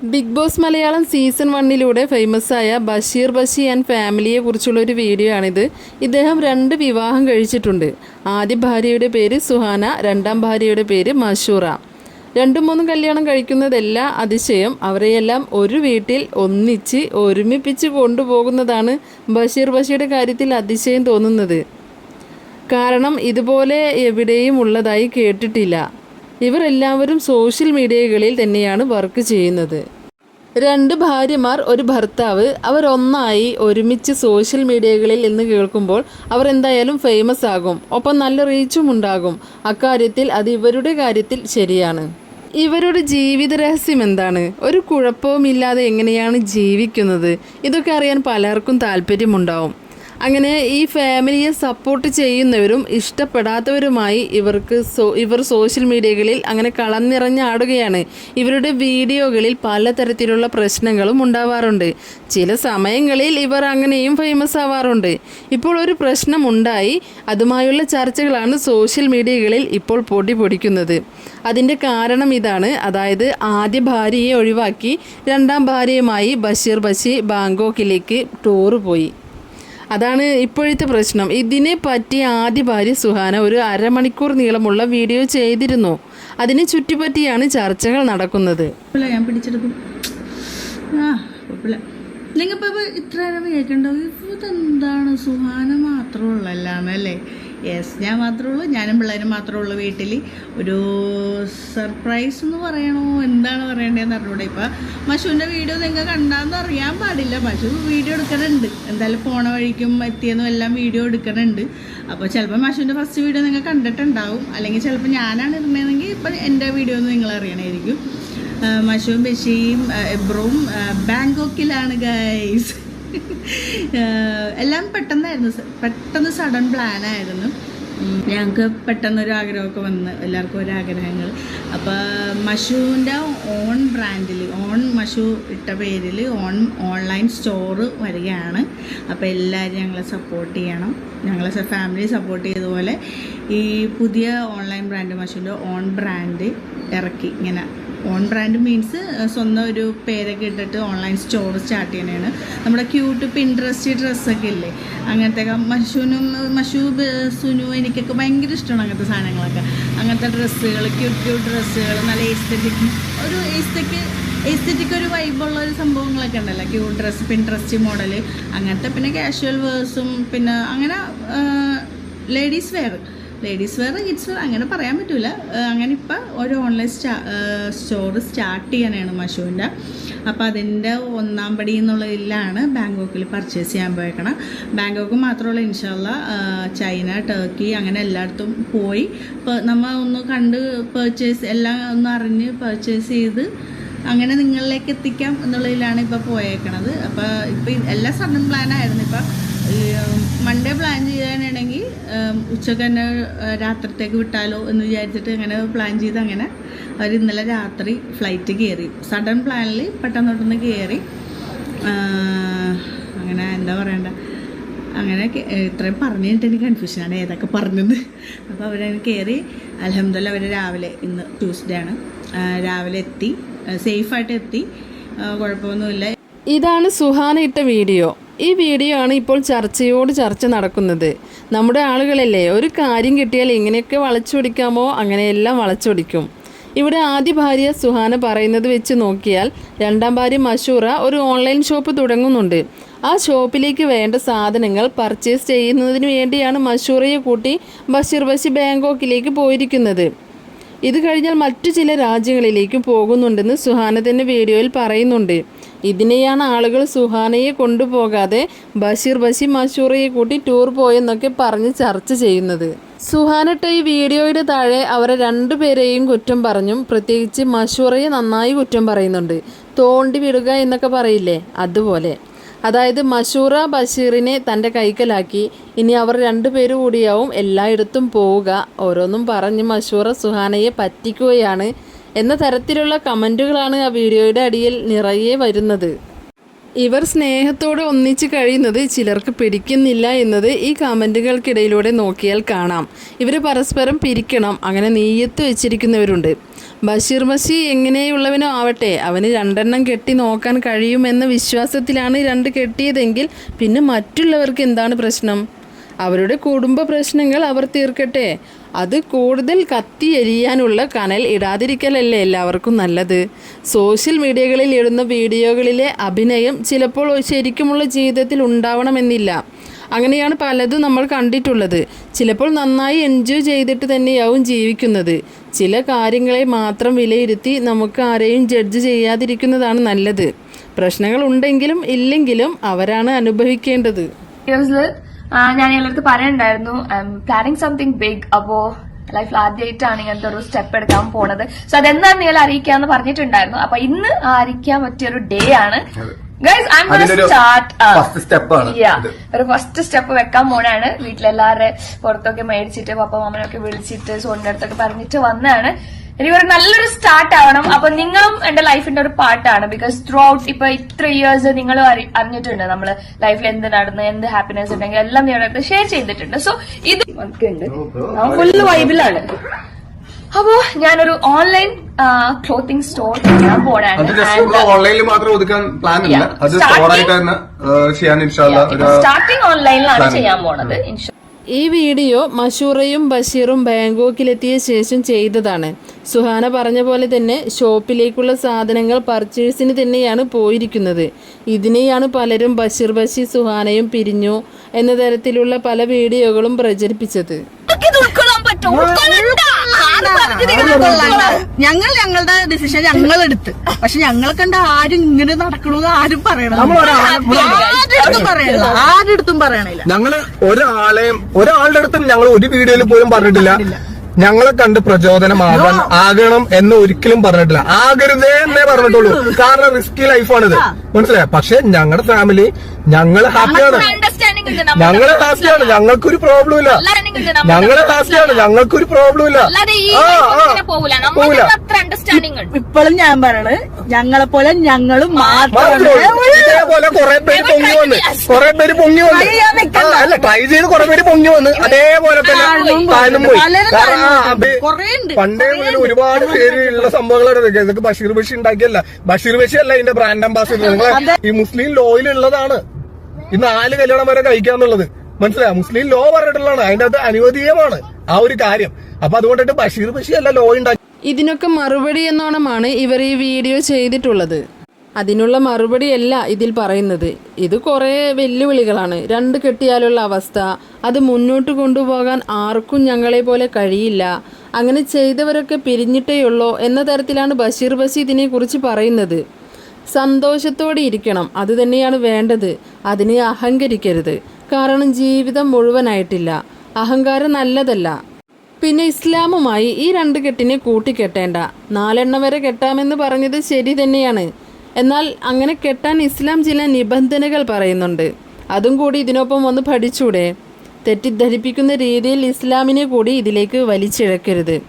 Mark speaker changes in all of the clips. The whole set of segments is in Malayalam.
Speaker 1: ബിഗ് ബോസ് മലയാളം സീസൺ വണ്ണിലൂടെ ഫേമസ് ആയ ബഷീർ ബഷി ആൻഡ് ഫാമിലിയെ കുറിച്ചുള്ള ഒരു വീഡിയോ ആണിത് ഇദ്ദേഹം രണ്ട് വിവാഹം കഴിച്ചിട്ടുണ്ട്. ആദ്യ ഭാര്യയുടെ പേര് സുഹാന രണ്ടാം ഭാര്യയുടെ പേര് മഷൂറ. രണ്ടും മൂന്നും കല്യാണം കഴിക്കുന്നതല്ല അതിശയം അവരെയെല്ലാം ഒരു വീട്ടിൽ ഒന്നിച്ച് ഒരുമിപ്പിച്ച് കൊണ്ടുപോകുന്നതാണ് ബഷീർ ബഷിയുടെ കാര്യത്തിൽ അതിശയം തോന്നുന്നത്. കാരണം ഇതുപോലെ എവിടെയും ഉള്ളതായി കേട്ടിട്ടില്ല. ഇവർ എല്ലാവരും സോഷ്യൽ മീഡിയകളിൽ തന്നെയാണ് വർക്ക് ചെയ്യുന്നത്. രണ്ട് ഭാര്യമാർ ഒരു ഭർത്താവ് അവർ ഒന്നായി ഒരുമിച്ച് സോഷ്യൽ മീഡിയകളിൽ എന്ന് കേൾക്കുമ്പോൾ അവർ എന്തായാലും ഫേമസ് ആകും. ഒപ്പം നല്ല റീച്ചും ഉണ്ടാകും. അക്കാര്യത്തിൽ അത് ഇവരുടെ കാര്യത്തിൽ ശരിയാണ്. ഇവരുടെ ജീവിത രഹസ്യം എന്താണ്? ഒരു കുഴപ്പവുമില്ലാതെ എങ്ങനെയാണ് ജീവിക്കുന്നത്? ഇതൊക്കെ അറിയാൻ പലർക്കും താല്പര്യമുണ്ടാവും. അങ്ങനെ ഈ ഫാമിലിയെ സപ്പോർട്ട് ചെയ്യുന്നവരും ഇഷ്ടപ്പെടാത്തവരുമായി ഇവർക്ക് സോ ഇവർ സോഷ്യൽ മീഡിയകളിൽ അങ്ങനെ കളന്നിറഞ്ഞാടുകയാണ് ഇവരുടെ വീഡിയോകളിൽ പലതരത്തിലുള്ള പ്രശ്നങ്ങളും ഉണ്ടാവാറുണ്ട്. ചില സമയങ്ങളിൽ ഇവർ അങ്ങനെയും ഫേമസ് ആവാറുണ്ട്. ഇപ്പോൾ ഒരു പ്രശ്നമുണ്ടായി അതുമായുള്ള ചർച്ചകളാണ് സോഷ്യൽ മീഡിയകളിൽ ഇപ്പോൾ പൊടി പൊടിക്കുന്നത്. അതിന്റെ കാരണം ഇതാണ്. അതായത് ആദ്യ ഭാര്യയെ ഒഴിവാക്കി രണ്ടാം ഭാര്യയുമായി ബഷീർ ബഷി ബാങ്കോക്കിലേക്ക് ടൂറ് പോയി. അതാണ് ഇപ്പോഴത്തെ പ്രശ്നം. ഇതിനെ പറ്റി ആദ്യ ഭാര്യ സുഹാന ഒരു അരമണിക്കൂർ നീളമുള്ള വീഡിയോ ചെയ്തിരുന്നു. അതിനെ ചുറ്റിപ്പറ്റിയാണ് ചർച്ചകൾ നടക്കുന്നത്.
Speaker 2: ഞാൻ പിടിച്ചെടുക്കും. നിങ്ങൾ ഇപ്പോൾ ഇത്ര നേരം കേൾക്കണ്ടോ. ഇതെന്താണ്? സുഹാന മാത്രമുള്ളല്ലേ യെസ് ഞാൻ മാത്രമേ ഉള്ളൂ. ഞാനും പിള്ളേരും മാത്രമേ ഉള്ളൂ വീട്ടിൽ ഒരു സർപ്രൈസ് എന്ന് പറയണോ? എന്താണ് പറയേണ്ടതെന്ന് അറിഞ്ഞൂടെ ഇപ്പം. മഷുവിന്റെ വീഡിയോ നിങ്ങൾ കണ്ടാന്ന് അറിയാൻ പാടില്ല. മഷു വീഡിയോ എടുക്കണുണ്ട്. എന്തായാലും പോണ വഴിക്കും എത്തിയെന്നും എല്ലാം വീഡിയോ എടുക്കണുണ്ട്. അപ്പോൾ ചിലപ്പോൾ മഷുവിന്റെ ഫസ്റ്റ് വീഡിയോ നിങ്ങൾ കണ്ടിട്ടുണ്ടാവും. അല്ലെങ്കിൽ ചിലപ്പോൾ ഞാനാണ് ഇടുന്നതെങ്കിൽ ഇപ്പം എന്റെ വീഡിയോ ഒന്ന് നിങ്ങൾ അറിയണമായിരിക്കും. മഷുവും ബഷീം എബ്രോവും ബാങ്കോക്കിലാണ് ഗൈസ് എല്ലാം പെട്ടെന്നായിരുന്നു. പെട്ടെന്ന് സഡൻ പ്ലാനായിരുന്നു ഞങ്ങൾക്ക് പെട്ടെന്നൊരു ആഗ്രഹമൊക്കെ വന്ന് എല്ലാവർക്കും ഒരു ആഗ്രഹങ്ങൾ. അപ്പോൾ മഷുവിന്റെ ഓൺ ബ്രാൻഡിൽ ഓൺ മഷു ഇട്ട പേരിൽ ഓൺ ഓൺലൈൻ സ്റ്റോർ വരികയാണ്. അപ്പോൾ എല്ലാവരും ഞങ്ങളെ സപ്പോർട്ട് ചെയ്യണം. ഞങ്ങളെ ഫാമിലി സപ്പോർട്ട് ചെയ്തതുപോലെ ഈ പുതിയ ഓൺലൈൻ ബ്രാൻഡ് മഷുവിന്റെ ഓൺ ബ്രാൻഡ് ഇറക്കി ഇങ്ങനെ ഓൺ ബ്രാൻഡ് മീൻസ് സ്വന്തം ഒരു പേരൊക്കെ ഇട്ടിട്ട് ഓൺലൈൻ സ്റ്റോർ സ്റ്റാർട്ട് ചെയ്യണതാണ് നമ്മുടെ ക്യൂട്ട് പിൻട്രസ്റ്റ് ഡ്രസ്സൊക്കെ ഇല്ലേ? അങ്ങനത്തെ മഷൂനും മഷു സുനു എനിക്കൊക്കെ ഭയങ്കര ഇഷ്ടമാണ് അങ്ങനത്തെ സാധനങ്ങളൊക്കെ. അങ്ങനത്തെ ഡ്രസ്സുകൾ ക്യൂട്ട് ക്യൂട്ട് ഡ്രസ്സുകൾ നല്ല എസ്തെറ്റിക് ഒരു എസ്തെറ്റിക് എസ്തെറ്റിക് ഒരു വൈബുള്ള ഒരു സംഭവങ്ങളൊക്കെ ഉണ്ടല്ലോ. ക്യൂട്ട് ഡ്രസ്സ് പിൻട്രസ്റ്റ് മോഡൽ അങ്ങനത്തെ പിന്നെ കാഷ്വൽ വേഴ്സും പിന്നെ അങ്ങനെ ladies wear ladies wear kids wear അങ്ങനെ പറയാൻ പറ്റില്ല അങ്ങനെ ഇപ്പം ഒരു ഓൺലൈൻ സ്റ്റാ സ്റ്റോർ സ്റ്റാർട്ട് ചെയ്യാനാണ് മഷുവിന്റെ അപ്പോൾ അതിന്റെ ഒന്നാം പടി എന്നുള്ളതിലാണ് ബാങ്കോക്കിൽ പർച്ചേസ് ചെയ്യാൻ പോയേക്കണം. ബാങ്കോക്ക് മാത്രമല്ല ഇൻഷാല്ല ചൈന ടർക്കി അങ്ങനെ എല്ലായിടത്തും പോയി. ഇപ്പോൾ നമ്മ ഒന്ന് കണ്ട് പർച്ചേസ് എല്ലാം ഒന്ന് അറിഞ്ഞ് പർച്ചേസ് ചെയ്ത് അങ്ങനെ നിങ്ങളിലേക്ക് എത്തിക്കാം എന്നുള്ളതിലാണ് ഇപ്പോൾ പോയേക്കണത്. അപ്പോൾ ഇപ്പോൾ എല്ലാ സഡൻ പ്ലാനായിരുന്നു ഇപ്പം. മൺഡേ പ്ലാൻ ചെയ്യാനാണെങ്കിൽ ഉച്ചയ്ക്ക് തന്നെ രാത്രിത്തേക്ക് വിട്ടാലോ എന്ന് വിചാരിച്ചിട്ട് അങ്ങനെ പ്ലാൻ ചെയ്ത് അങ്ങനെ അവർ ഇന്നലെ രാത്രി ഫ്ലൈറ്റ് കയറി. സഡൻ പ്ലാനിൽ പെട്ടെന്ന് പെട്ടെന്ന് കയറി. അങ്ങനെ എന്താ പറയണ്ട. അങ്ങനെ ഇത്രയും പറഞ്ഞിട്ട് എനിക്ക് കൺഫ്യൂഷനാണ് ഏതൊക്കെ പറഞ്ഞത്. അപ്പോൾ അവരങ്ങനെ കയറി. അലഹമ്മദല്ല അവർ രാവിലെ ഇന്ന് ട്യൂസ്ഡേ ആണ്. രാവിലെ എത്തി. സേഫായിട്ട് എത്തി. കുഴപ്പമൊന്നുമില്ല.
Speaker 1: ഇതാണ് സുഹാന ഇട്ട വീഡിയോ ഈ വീഡിയോ ആണ് ഇപ്പോൾ ചർച്ചയോട് ചർച്ച നടക്കുന്നത്. നമ്മുടെ ആളുകളല്ലേ ഒരു കാര്യം കിട്ടിയാൽ ഇങ്ങനെയൊക്കെ വളച്ചൊടിക്കാമോ അങ്ങനെയെല്ലാം വളച്ചൊടിക്കും ഇവിടെ ആദ്യ ഭാര്യ സുഹാന പറയുന്നത് വെച്ച് നോക്കിയാൽ രണ്ടാം ഭാര്യ മഷൂറ ഒരു ഓൺലൈൻ ഷോപ്പ് തുടങ്ങുന്നുണ്ട്. ആ ഷോപ്പിലേക്ക് വേണ്ട സാധനങ്ങൾ പർച്ചേസ് ചെയ്യുന്നതിന് വേണ്ടിയാണ് മഷൂറയെ കൂട്ടി ബഷീർ ബഷി ബാങ്കോക്കിലേക്ക് പോയിരിക്കുന്നത്. ഇത് കഴിഞ്ഞാൽ മറ്റു ചില രാജ്യങ്ങളിലേക്കും പോകുന്നുണ്ടെന്ന് സുഹാന തന്നെ വീഡിയോയിൽ പറയുന്നുണ്ട്. ഇതിനെയാണ് ആളുകൾ സുഹാനയെ കൊണ്ടുപോകാതെ ബഷീർ ബഷി മഷൂറയെ കൂട്ടി ടൂർ പോയെന്നൊക്കെ പറഞ്ഞ് ചർച്ച ചെയ്യുന്നത്. സുഹാനട്ട് ഈ വീഡിയോയുടെ താഴെ അവരെ രണ്ടുപേരെയും കുറ്റം പറഞ്ഞും പ്രത്യേകിച്ച് മഷൂറയെ നന്നായി കുറ്റം പറയുന്നുണ്ട്. തോണ്ടി വിടുക എന്നൊക്കെ പറയില്ലേ? അതുപോലെ. അതായത് മഷൂറ ബഷീറിനെ തന്റെ കൈക്കലാക്കി. ഇനി അവർ രണ്ടുപേരും കൂടിയാവും എല്ലായിടത്തും പോവുക. ഓരോന്നും പറഞ്ഞ് മഷൂറ സുഹാനയെ പറ്റിക്കുകയാണ്. എന്ന തരത്തിലുള്ള കമന്റുകളാണ് ആ വീഡിയോയുടെ അടിയിൽ നിറയെ വരുന്നത്. ഇവർ സ്നേഹത്തോടെ ഒന്നിച്ച് കഴിയുന്നത് ചിലർക്ക് പിടിക്കുന്നില്ല എന്നത് ഈ കമന്റുകൾക്കിടയിലൂടെ നോക്കിയാൽ കാണാം. ഇവർ പരസ്പരം പിരിക്കണം അങ്ങനെ നെയ്യത്ത് വെച്ചിരിക്കുന്നവരുണ്ട്. ബഷീർ ബഷി എങ്ങനെയുള്ളവനോ ആവട്ടെ അവന് രണ്ടെണ്ണം കെട്ടി നോക്കാൻ കഴിയുമെന്ന വിശ്വാസത്തിലാണ് രണ്ട് കെട്ടിയതെങ്കിൽ പിന്നെ മറ്റുള്ളവർക്ക് എന്താണ് പ്രശ്നം? അവരുടെ കുടുംബ പ്രശ്നങ്ങൾ അവർ തീർക്കട്ടെ. അത് കൂടുതൽ കത്തി എരിയാനുള്ള കനൽ ഇടാതിരിക്കലല്ലേ എല്ലാവർക്കും നല്ലത്. സോഷ്യൽ മീഡിയകളിൽ ഇടുന്ന വീഡിയോകളിലെ അഭിനയം ചിലപ്പോൾ ശരിക്കുമുള്ള ജീവിതത്തിൽ ഉണ്ടാവണമെന്നില്ല. അങ്ങനെയാണ് പലതും നമ്മൾ കണ്ടിട്ടുള്ളത്. ചിലപ്പോൾ നന്നായി എൻജോയ് ചെയ്തിട്ട് തന്നെയാവും ജീവിക്കുന്നത്. ചില കാര്യങ്ങളെ മാത്രം വിലയിരുത്തി നമുക്ക് ആരെയും ജഡ്ജ് ചെയ്യാതിരിക്കുന്നതാണ് നല്ലത്. പ്രശ്നങ്ങൾ ഉണ്ടെങ്കിലും ഇല്ലെങ്കിലും അവരാണ് അനുഭവിക്കേണ്ടത്.
Speaker 3: ഞാൻ ഞങ്ങളടുത്ത് പറയണ്ടായിരുന്നു. പ്ലാനിങ് സംതിങ് ബിഗ് അപ്പോ ലൈഫിൽ ആദ്യമായിട്ടാണ് ഇങ്ങനത്തെ ഒരു സ്റ്റെപ്പ് എടുക്കാൻ പോണത്. സോ അതെന്താണ് നിങ്ങൾ അറിയിക്കാന്ന് പറഞ്ഞിട്ടുണ്ടായിരുന്നു. അപ്പൊ ഇന്ന് അറിയിക്കാൻ പറ്റിയ ഒരു ഡേ ആണ്. ഗൈസ് ഐ സ്റ്റാർട്ട് ഒരു ഫസ്റ്റ് സ്റ്റെപ്പ് വെക്കാൻ പോണാണ്. വീട്ടിലെല്ലാവരുടെ പുറത്തൊക്കെ മേടിച്ചിട്ട് പപ്പ മാമനൊക്കെ വിളിച്ചിട്ട് സോണിന്റെ അടുത്തൊക്കെ പറഞ്ഞിട്ട് വന്നാണ് എനിക്ക് ഒരു നല്ലൊരു സ്റ്റാർട്ട് ആവണം. അപ്പൊ നിങ്ങളും എന്റെ ലൈഫിന്റെ ഒരു പാർട്ടാണ് ബിക്കോസ് ത്രൂ ഔട്ട് ഇപ്പൊ ഇത്ര ഇയേഴ്സ് നിങ്ങൾ അറിഞ്ഞിട്ടുണ്ട് നമ്മൾ ലൈഫിൽ എന്ത് നടന്നു എന്ത് ഹാപ്പിനെസ് ഉണ്ടെങ്കിൽ എല്ലാം നിങ്ങളുടെ ഷെയർ ചെയ്തിട്ടുണ്ട്. സോ ഇത് ഉണ്ട് ഫുള്ള് വൈബിലാണ് അപ്പോ ഞാനൊരു ഓൺലൈൻ ക്ലോത്തിങ് സ്റ്റോർ ചെയ്യാൻ പോണാണ്.
Speaker 4: ഓൺലൈനിൽ മാത്രം ഒതുക്കാൻ പ്ലാൻ ഇല്ല. അത്
Speaker 3: സ്റ്റാർട്ടിങ് ഓൺലൈനിലാണ് ചെയ്യാൻ പോണത്. ഇൻഷാ
Speaker 1: ഈ വീഡിയോ മഷൂറയും ബഷീറും ബാങ്കോക്കിലെത്തിയ ശേഷം ചെയ്തതാണ്. സുഹാന പറഞ്ഞ പോലെ തന്നെ ഷോപ്പിലേക്കുള്ള സാധനങ്ങൾ പർച്ചേസിന് തന്നെയാണ് പോയിരിക്കുന്നത്. ഇതിനെയാണ് പലരും ബഷീർ ബഷീർ സുഹാനയും പിരിഞ്ഞു എന്ന തരത്തിലുള്ള പല വീഡിയോകളും പ്രചരിപ്പിച്ചത്.
Speaker 2: ഞങ്ങൾ ഞങ്ങളുടെ ഡിസിഷൻ ഞങ്ങൾ എടുത്ത് പക്ഷെ ഞങ്ങളെ കണ്ട ആരും ഇങ്ങനെ നടക്കണമെന്ന് ആരും പറയണം പറയണില്ല. ആരെടുത്തും പറയണില്ല.
Speaker 4: ഞങ്ങൾ ഒരാളെയും ഒരാളുടെ അടുത്തും ഞങ്ങൾ ഒരു വീഡിയോയിൽ പോലും പറഞ്ഞിട്ടില്ല. ഞങ്ങളെ കണ്ട് പ്രചോദനമാകാൻ ആകണം എന്ന് ഒരിക്കലും പറഞ്ഞിട്ടില്ല. ആകരുതേ എന്നേ പറഞ്ഞിട്ടുള്ളൂ. കാരണം റിസ്കി ലൈഫാണിത് മനസ്സിലായ? പക്ഷെ ഞങ്ങളുടെ ഫാമിലി ഞങ്ങൾ ഹാപ്പിയാണ് ഞങ്ങൾ ഹാപ്പിയാണ് ഞങ്ങൾക്കൊരു പ്രോബ്ലം ഇല്ല. ഞങ്ങളെ ഹാപ്പിയാണ് ഞങ്ങൾക്കൊരു പ്രോബ്ലം ഇല്ല.
Speaker 3: ഉണ്ട്.
Speaker 2: ഇപ്പോഴും ഞാൻ പറയണത് ഞങ്ങളെ പോലെ ഞങ്ങളും.
Speaker 4: ഇതേപോലെ കുറെ പേര് പൊങ്ങി വന്ന്. കുറെ പേര് പൊങ്ങി വന്ന്. അല്ല ട്രൈ ചെയ്ത് കുറെ പേര് പൊങ്ങി വന്ന്. അതേപോലെ തന്നെ താനും പോയി. പണ്ടേ മുതൽ ഒരുപാട് പേര് ഉള്ള സംഭവങ്ങളാണ് ഇതൊക്കെ ബഷീർ ബഷി ഉണ്ടാക്കിയല്ല ബഷീർ ബഷി അല്ല ഇതിന്റെ ബ്രാൻഡ് അംബാസിഡർ നിങ്ങളെ ഈ മുസ്ലിം ലോയിൽ ഉള്ളതാണ് ഈ നാല് കല്യാണം വരെ കഴിക്കാന്നുള്ളത് മനസ്സിലായ? മുസ്ലിം ലോ പറഞ്ഞിട്ടുള്ളതാണ്. അതിന്റെ അത് അനുവദീയമാണ്. ആ ഒരു കാര്യം. അപ്പൊ അതുകൊണ്ടിട്ട് ബഷീർ ബഷീർ അല്ല ലോ ഉണ്ടാക്കി.
Speaker 1: ഇതിനൊക്കെ മറുപടി എന്നോണമാണ് ഇവർ ഈ വീഡിയോ ചെയ്തിട്ടുള്ളത്. അതിനുള്ള മറുപടിയല്ല ഇതിൽ പറയുന്നത്. ഇത് കുറേ വെല്ലുവിളികളാണ്. രണ്ട് കെട്ടിയാലുള്ള അവസ്ഥ. അത് മുന്നോട്ട് കൊണ്ടുപോകാൻ ആർക്കും ഞങ്ങളെ പോലെ കഴിയില്ല. അങ്ങനെ ചെയ്തവരൊക്കെ പിരിഞ്ഞിട്ടേയുള്ളോ എന്ന തരത്തിലാണ് ബഷീർ ബസി ഇതിനെക്കുറിച്ച് പറയുന്നത്. സന്തോഷത്തോടെ ഇരിക്കണം. അത് തന്നെയാണ് വേണ്ടത്. അതിനെ അഹങ്കരിക്കരുത്. കാരണം ജീവിതം മുഴുവനായിട്ടില്ല. അഹങ്കാരം നല്ലതല്ല. പിന്നെ ഇസ്ലാമുമായി ഈ രണ്ട് കെട്ടിനെ കൂട്ടിക്കെട്ടേണ്ട. നാലെണ്ണം വരെ കെട്ടാമെന്ന് പറഞ്ഞത് ശരി തന്നെയാണ്. എന്നാൽ അങ്ങനെ കെട്ടാൻ ഇസ്ലാം ചില നിബന്ധനകൾ പറയുന്നുണ്ട്. അതും കൂടി ഇതിനൊപ്പം ഒന്ന് പഠിച്ചൂടെ? തെറ്റിദ്ധരിപ്പിക്കുന്ന രീതിയിൽ ഇസ്ലാമിനെ കൂടി ഇതിലേക്ക് വലിച്ചിഴക്കരുത്.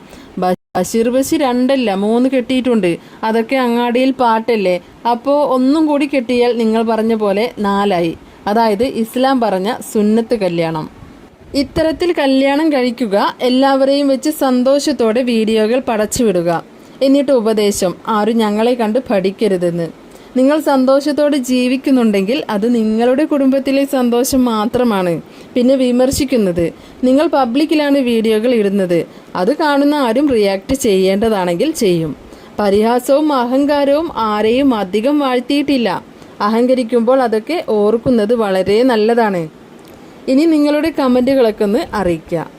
Speaker 1: ബഷീർ ബഷി രണ്ടല്ല മൂന്ന് കെട്ടിയിട്ടുണ്ട്. അതൊക്കെ അങ്ങാടിയിൽ പാട്ടല്ലേ? അപ്പോൾ ഒന്നും കൂടി കെട്ടിയാൽ നിങ്ങൾ പറഞ്ഞ പോലെ നാലായി. അതായത് ഇസ്ലാം പറഞ്ഞ സുന്നത്ത് കല്യാണം. ഇത്തരത്തിൽ കല്യാണം കഴിക്കുക എല്ലാവരെയും വെച്ച് സന്തോഷത്തോടെ വീഡിയോകൾ പടച്ചുവിടുക. എന്നിട്ട് ഉപദേശം ആരും ഞങ്ങളെ കണ്ട് പഠിക്കരുതെന്ന്. നിങ്ങൾ സന്തോഷത്തോടെ ജീവിക്കുന്നുണ്ടെങ്കിൽ അത് നിങ്ങളുടെ കുടുംബത്തിലെ സന്തോഷം മാത്രമാണ്. പിന്നെ വിമർശിക്കുന്നത്. നിങ്ങൾ പബ്ലിക്കിലാണ് വീഡിയോകൾ ഇടുന്നത്. അത് കാണുന്ന ആരും റിയാക്ട് ചെയ്യേണ്ടതാണെങ്കിൽ ചെയ്യും. പരിഹാസവും അഹങ്കാരവും ആരെയും അധികം വാഴ്ത്തിയിട്ടില്ല. അഹങ്കരിക്കുമ്പോൾ അതൊക്കെ ഓർക്കുന്നത് വളരെ നല്ലതാണ്. ഇനി നിങ്ങളുടെ കമന്റുകളൊക്കെ ഒന്ന് അറിയിക്കുക.